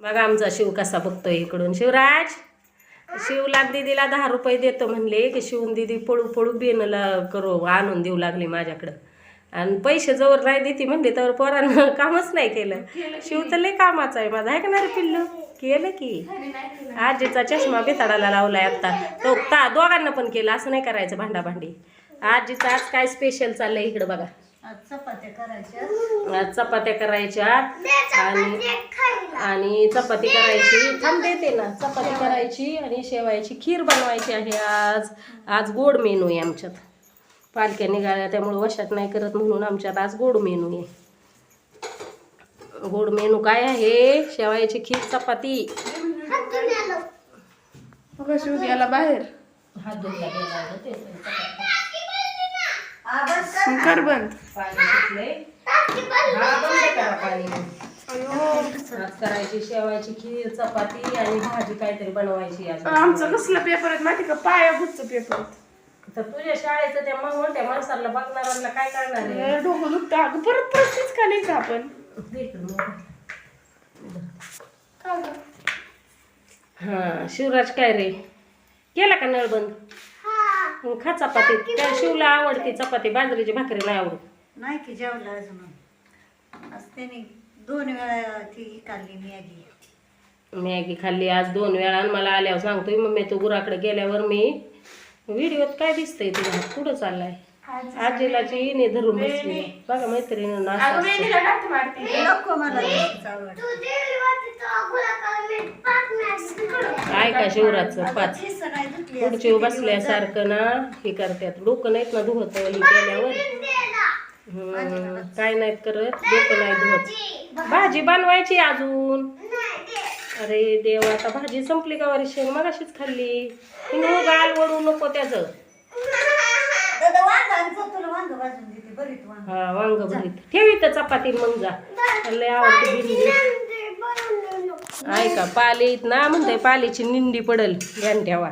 बघा आमचा शिव कसा बघतोय इकडून. शिवराज शिवला दीदीला दहा रुपये देतो म्हणले की शिवून दीदी पळू पळू बेनला करू आणून देऊ लागली माझ्याकडं. आणि पैसे जवळ नाही देते म्हणले तर पोरानं कामच नाही केलं. शिव तर लय कामाचा आहे माझा आहे का नाही पिल्लू? केलं की. आजीचा चष्मा बेताडाला लावलाय आता. तो ता दोघांना पण केलं असं नाही करायचं भांडा भांडी आजीचं आज काय स्पेशल चाललंय इकडं बघा. आज चपात्या करायच्या. आज चपात्या करायच्या आणि आणि चपाती करायची. थांब देते ना. चपाती करायची आणि शेवायची खीर बनवायची आहे आज. आज गोड मेनू आहे आमच्यात. पालख्या निघाल्या त्यामुळे वशात नाही करत म्हणून आमच्यात आज गोड मेनू आहे. गोड मेनू काय आहे? शेवायची खीर चपाती. याला बाहेर. हात धुतला गेला आवाज कर बंद. पाणी सुटलंय हा बंद करा पाणी. आज करायची शेवायची खीर चपाती आणि भाजी काहीतरी बनवायची आज आमचं कसलं पेपर आहेत माहिती का? पाया बुटचं पेपर तर तुझ्या शाळेचं त्या मग मोठ्या माणसाला बघणाऱ्यांना काय करणार आहे? डोकं दुखतं. अगं परत परत तीच का नाही का आपण. हा शिवराज काय रे? केला का नळ बंद? मग खा चपाती. त्या शिवला आवडते चपाती बाजरीची भाकरी नाही आवडत. नाही की जेवलं अजून. आज त्याने दोन वेळा ती काढली मॅगी. मॅगी खाल्ली आज दोन वेळा आणि मला आल्यावर सांगतोय मम्मी तू गुराकडे गेल्यावर मी व्हिडिओत काय दिसतंय तुझ्या कुठं चाललाय? आजीला चीने धरून बसली. बघा मैत्रिणी नको मला आवड ऐका शिवराजचं? पाच. पुढची बसल्यासारखं ना हे करतात. डोकं नाहीत ना धुवत हे केल्यावर काय नाहीत करत डोकं नाही धुवत. भाजी. बनवायची अजून. अरे देवा आता भाजी संपली का वर्षी मग अशीच खाल्ली. गाल वडू नको त्याचं. दादा वांग आणतो तुला वांग भाजून देते बरीच वांग. हा वांग भरीत ठेवी तर चपाती मग जा. लय आवडते भिंडी ऐका पालीत ना म्हणते पालीची निंडी पडल. ध्यान ठेवा.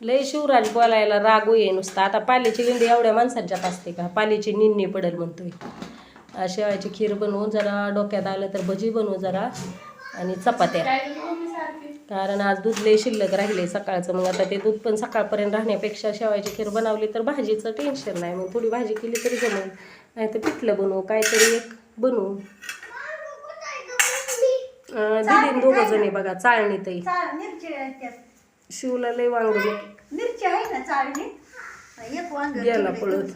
लय शिवराज बोलायला रागू ये नुसता. आता पालीची लिंडी एवढ्या माणसांच्यात असते का? पालीची निंडी पडल म्हणतोय. शेवायची खीर बनवू जरा डोक्यात आलं तर भजी बनवू जरा. आणि चपात्या. कारण आज दूध लय शिल्लक राहिले सकाळचं. मग आता ते दूध पण सकाळपर्यंत राहण्यापेक्षा शेवायची खीर बनवली तर भाजीचं टेन्शन नाही. मग थोडी भाजी केली तरी जमेल. नाही तर पिठलं बनवू काहीतरी एक बनवू. दिदीन दोघं जणी बघा चाळणीतही शिवला लय वांग मिरची आहे ना चाळणी? एक वांग गेला पळत.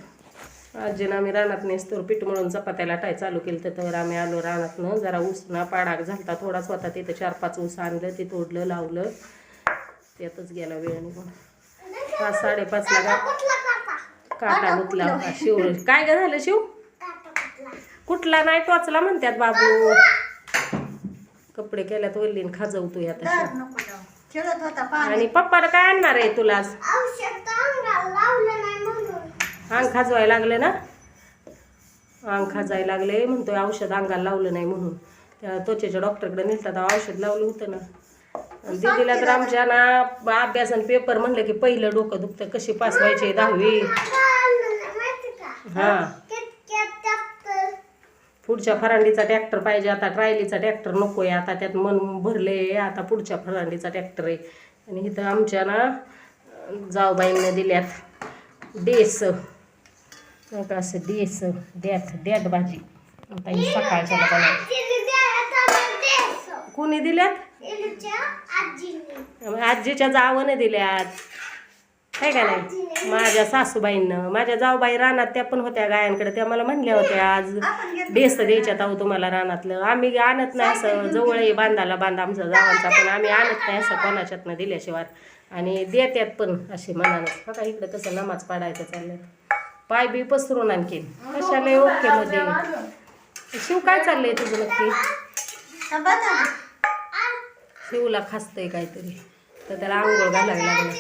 आजीनं आम्ही रानात नेसतो पीठ म्हणून चपात्या टाय चालू केलं तर आम्ही आलो रानातनं. जरा ऊसना पाडाक झालता थोडाच होता तिथं चार पाच ऊस आणलं ते तोडलं लावलं. त्यातच गेला वेळ निघून. पाच साडेपाचला गा काटा गुतला होता शिव. काय ग झालं शिव? कुठला नाही टोचला म्हणतात बाबू. कपडे केल्यात वल्लीन खाजवतोय आता दार शिव. नको लावू. खेळत होता पाणी. आणि पप्पाला काय आणणार आहे तुला? अंग खाजवायला लागले ना? अंग खाजायला लागले म्हणतोय औषध अंगाला लावलं नाही म्हणून. त्या त्वचेच्या डॉक्टरकडे नेलता तेव्हा औषध लावलं होतं ना. दीदीला तर आमच्या ना अभ्यास आणि पेपर म्हणलं की पहिलं डोकं दुखतं कशी पास व्हायचे दहावी? हा. पुढच्या फरांडीचा ट्रॅक्टर पाहिजे आता ट्रायलीचा ट्रॅक्टर नको आहे आता त्यात मन भरले आता पुढच्या फरांडीचा ट्रॅक्टर आहे. आणि इथं आमच्या ना जाऊबाईंना दिल्यात डेस. बघा असं डेस द्यात द्यात भाजी. आता ही सकाळच्या बनवायची कोणी दिल्यात? आजीच्या जावनं दिल्यात. काय का नाही? माझ्या सासूबाईंनं. माझ्या जाऊबाई रानात त्या पण होत्या गायांकडे. त्या मला म्हणल्या होत्या आज बेस्त द्यायच्यात आहो तुम्हाला रानातलं. आम्ही आणत नाही असं. जवळ बांधाला बांधा आमचा जावांचा पण. आम्ही आणत नाही असं कोणाच्यातनं दिल्याशिवाय. आणि देत्यात पण असे मनानं. बघा इकडं कसं नमाज पाडायचं चाललं पाय बी पसरून आणखीन. कशाला ओके मध्ये? शिव काय चाललंय तुझं नक्की. शिवला खासतंय काहीतरी. तर त्याला आंघोळ घालावी लागलं.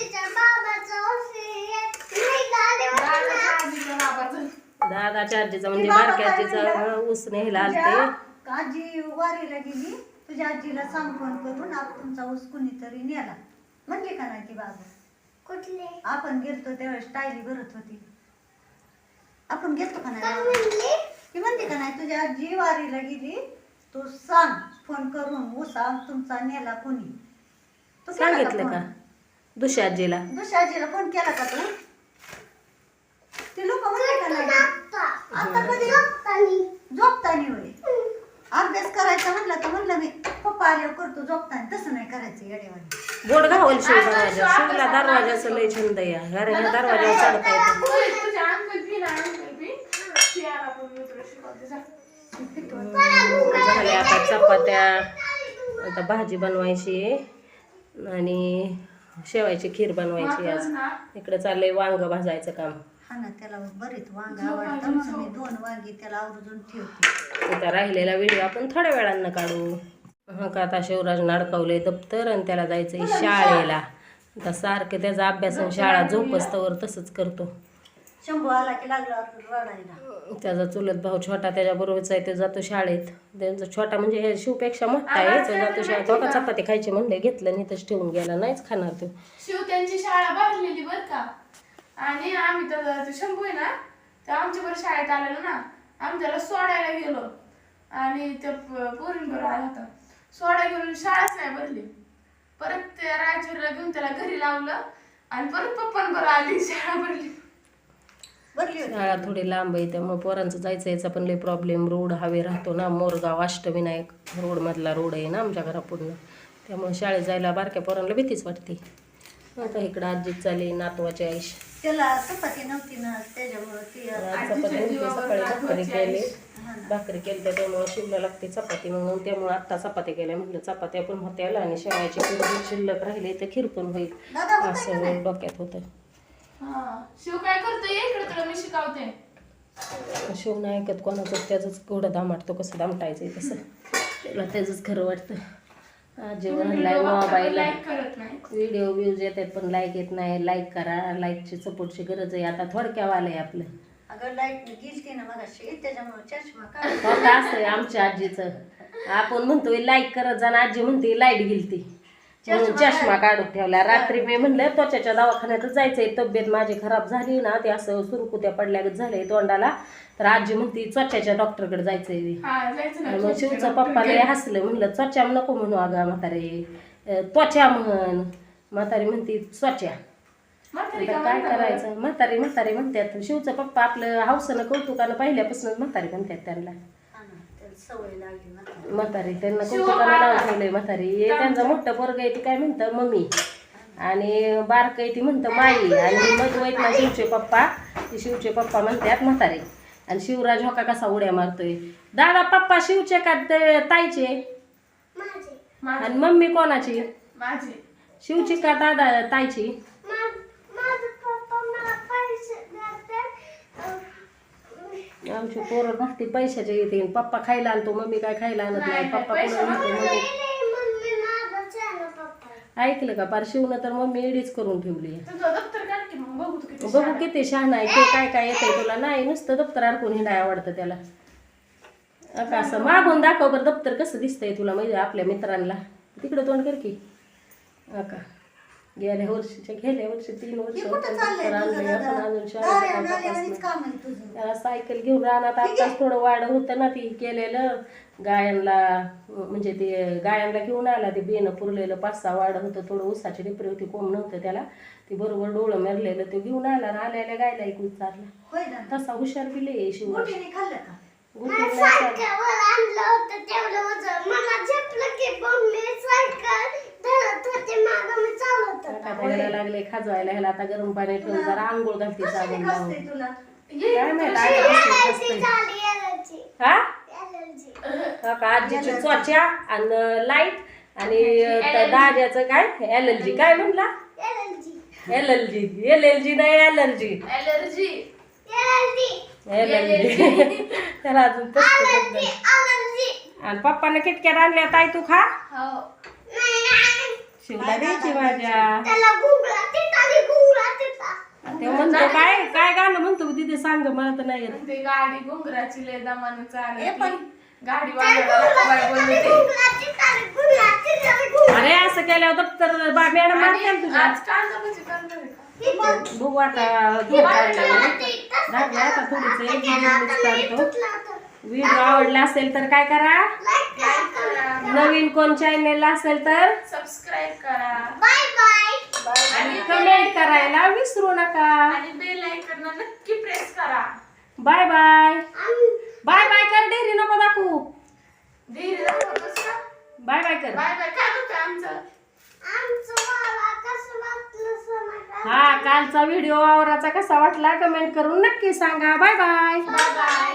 दादाच्या आजीचा म्हणजे बारक्या आजीचा ऊस न्यायला आलते. आजी वारीला गेली. तुझ्या आजीला सांग फोन करून आप तुमचा ऊस कुणीतरी नेला. म्हणली का नाही ती बाबा? कुठले? आपण गेलतो त्यावेळेस टायली भरत होती. आपण गेलतो का नाही? म्हणली ती म्हणते का नाही तुझी आजी वारीला गेली तू सांग फोन करून उसा तुमचा नेला कोणी. तू केला सांगितलं का? फोन? दुसऱ्या आजीला फोन केला का तू? ते लोक म्हणले का नाही आता कधी? झोपतानी होय. अभ्यास करायचा म्हणलं तर म्हणलं मी पप्पा आल्यावर करतो झोपतानी. तसं नाही करायचं येडेवानी बोट घावल शिव दरवाजा शिवला दरवाजाचं लय छंद या घराच्या दरवाजावर चढता येतं तुझे तुझे अंकल बी ना अंकल बी पियाला पण मी तुला शिकवते जा. झाल्या आता चपात्या आता भाजी बनवायची आणि शेवायची खीर बनवायची आज इकडे चाललंय वांग भाजायचं काम. हा ना त्याला बरीच वांग आवडतं म्हणून मी दोन वांगी त्याला आवडून ठेवते. आता राहिलेला व्हिडिओ आपण थोड्या वेळानं काढू. हा का आता शिवराज नाडकावले दप्तर आणि त्याला जायचंय शाळेला. आता सारखं त्याचा अभ्यास शाळा झोपस्तवर तसंच करतो. शंभू आला की लागला रडायला. त्याचा चुलत भाऊ छोटा त्याच्याबरोबरच आहे तो जातो शाळेत. त्यांचा छोटा म्हणजे हे शिवपेक्षा मोठा आहे तो जातो शाळेत. तो का चपाती खायची म्हणले घेतलं नाही तसं ठेवून गेला नाहीच खाणार तो. शिव त्यांची शाळा भरलेली बर का. आणि आम्ही तर ते शंभू आहे ना तर आमच्या बरं शाळेत आलेलो ना आम्ही त्याला सोडायला गेलो. आणि त्या पोरीन बरं आला होता. सोडायला गेलो शाळाच नाही भरली. परत त्या रायचूरला घेऊन त्याला घरी लावलं. आणि परत पप्पान बरं आली शाळा भरली. शाळा थोडी लांब आहे त्यामुळे पोरांचं जायचं याचा पण लई प्रॉब्लेम रोड हवे राहतो ना मोरगाव अष्टविनायक रोडमधला रोड आहे ना आमच्या घरापूर्ण त्यामुळे शाळेत जायला बारक्या पोरांना भीतीच वाटते. आता इकडं आजीच चालली नातवाची आईश त्याला चपाती नव्हती ना त्याच्यामुळं ती चपाती नव्हती, सकाळी भाकरी केली. भाकरी केली तर त्यामुळे शिवला लागते चपाती म्हणून. त्यामुळे आत्ता चपात्या केल्या म्हटलं चपात्या पण होत्या आणि शेवायची शिल्लक राहिले तर खीर पण होईल. असं? डोक्यात होतं हा. शिव काय करतो ये इकडे तुला मी शिकवते. शिव नाही ऐकत कोणाचं त्याचंच गोडं दामाटतो कसं दामटायचं तसं. त्याला त्याचंच खरं वाटतं. आजी म्हणलाय मोबाईल लाईक करत नाही. व्हिडिओ व्ह्यूज येतात पण लाईक येत नाही. लाईक करा लाईकची सपोर्टची गरज आहे. आता थोडक्यावालं आहे आपलं. अगं लाइट गेलती ना मगाशी त्याच्यामुळे चष्मा काढ होतं असं आहे आमच्या आजीचं. आपण म्हणतोय लाईक करत जाणं आजी म्हणते लाइट गेलती. चष्मा काढून. ठेवला. रात्री मी म्हणलं त्वचाच्या दवाखान्यातच जायचंय. तब्येत माझी खराब झाली ना ते असं सुरकुत्या पडल्यागत झालंय तोंडाला. तर आजी म्हणते त्वचाच्या डॉक्टरकडे जायचंय. हा मग शिवचं पप्पा लय हसलं. म्हणलं त्वचा नको म्हणू अगं म्हातारे. त्वचा म्हण. म्हातारी म्हणते त्वचा. काय? करायचं? म्हातारी म्हातारी म्हणतात शिवचं पप्पा आपलं हौसनं कौतुकानं पहिल्यापासूनच म्हातारी म्हणतात त्यांना. सवय लागली ना म्हातारी त्यांना कौतुकानं नाव ठेवलंय म्हातारी? हे त्यांचं मोठं पोरग आहे ती काय म्हणतं मम्मी. आणि बारक आहे ती म्हणतं माई. आणि मधू आहेत ना शिवचे पप्पा ती शिवचे पप्पा म्हणतात म्हातारे. आणि शिवराज होका कसा उड्या मारतोय. दादा पप्पा शिवचे का ते ताईचे? आणि मम्मी कोणाची? माझे. शिवची का दादा ताईची? आमची पोरं भक्ती पैशाच्या येते पप्पा खायला आणतो मम्मी काय खायला आणत नाही. पप्पा म्हणतो मम्मी ऐकलं का पार शिवनं तर मम्मी एडीच करून ठेवली. बघू किती शहाणा आहे ते काय काय येतंय तुला. नाही नुसतं दप्तर अडकून हिंडाय आवडतं त्याला. आता असं मागून दाखव बरं दप्तर कसं दिसतंय तुला म्हणजे आपल्या मित्रांना. तिकडं तोंड कर की. का गेल्या वर्षीच्या गेल्या वर्षी तीन वर्ष हे होतं कुठं चाललंय दप्तर तुझं आणलंय आपण दादा अजून शाळेत दाऱ्या काय नाल्यावानीच तपासलं. काम आहे तुझं. त्याला सायकल घेऊन राहणार आताच थोडं वाढ होतं ना ती केलेलं. गायांना म्हणजे ते गायांना घेऊन आला ते बेनं पुरलेलं पाच सहा वाढ होतं थोडं उसाची डिपरी होती कोंब नव्हतं त्याला. ती बरोबर डोळं मेरलेलं ते घेऊन आला आणि आल्याला गायला होय ना तसा हुशार बिले शिव मोठीने खाल्लं का? नाही. आता लागले खाजवायला ह्याला आता गरम पाणी ठेवून जरा आंघोळ घालते साबण लावून. खासतंय तुला? काय माहीत आल्यापासून खाजतंय. हा? हा का आजीची त्वचा आणि लाइट आणि त्या दाज्याचं काय? एलर्जी काय म्हणला एलर्जी एल एल जी नाही एलर्जी एलर्जी त्याला अजून. आणि पप्पाने किटक्यात आणल्या ताई तू खा. हो शिवला द्यायची माझ्या ते. म्हणतो काय काय गाणं म्हणतो तिथे? सांग मला तर नाही येत. ते गाडी घुंगराची लय दमानं हे चालत पण- गाडी वाजवायला बाय बोलते अरे असं केल्यावर दप्तर बा मॅडम मारते ना आणि तुझ्या. आज कांदा भजी करणार आहे का? बघू. आता आता. थोडीच एक दीड मिनिट काढतो व्हिडिओ आवडला असेल तर काय करा? लाईक करा नवीन कोण चॅनेल असेल तर? सबस्क्राईब करा. आणि कमेंट करायला विसरू नका. आणि बेल आयकॉन नक्की प्रेस करा. बाय बाय बाय बाय कर डेरी नको दाखवू. दाखवतोस का? बाय बाय कर. बाय बाय काय म्हणतो आमचं? हा कालचा व्हिडिओ आवराचा कसा वाटला? कमेंट करून नक्की सांगा. Bye bye bye bye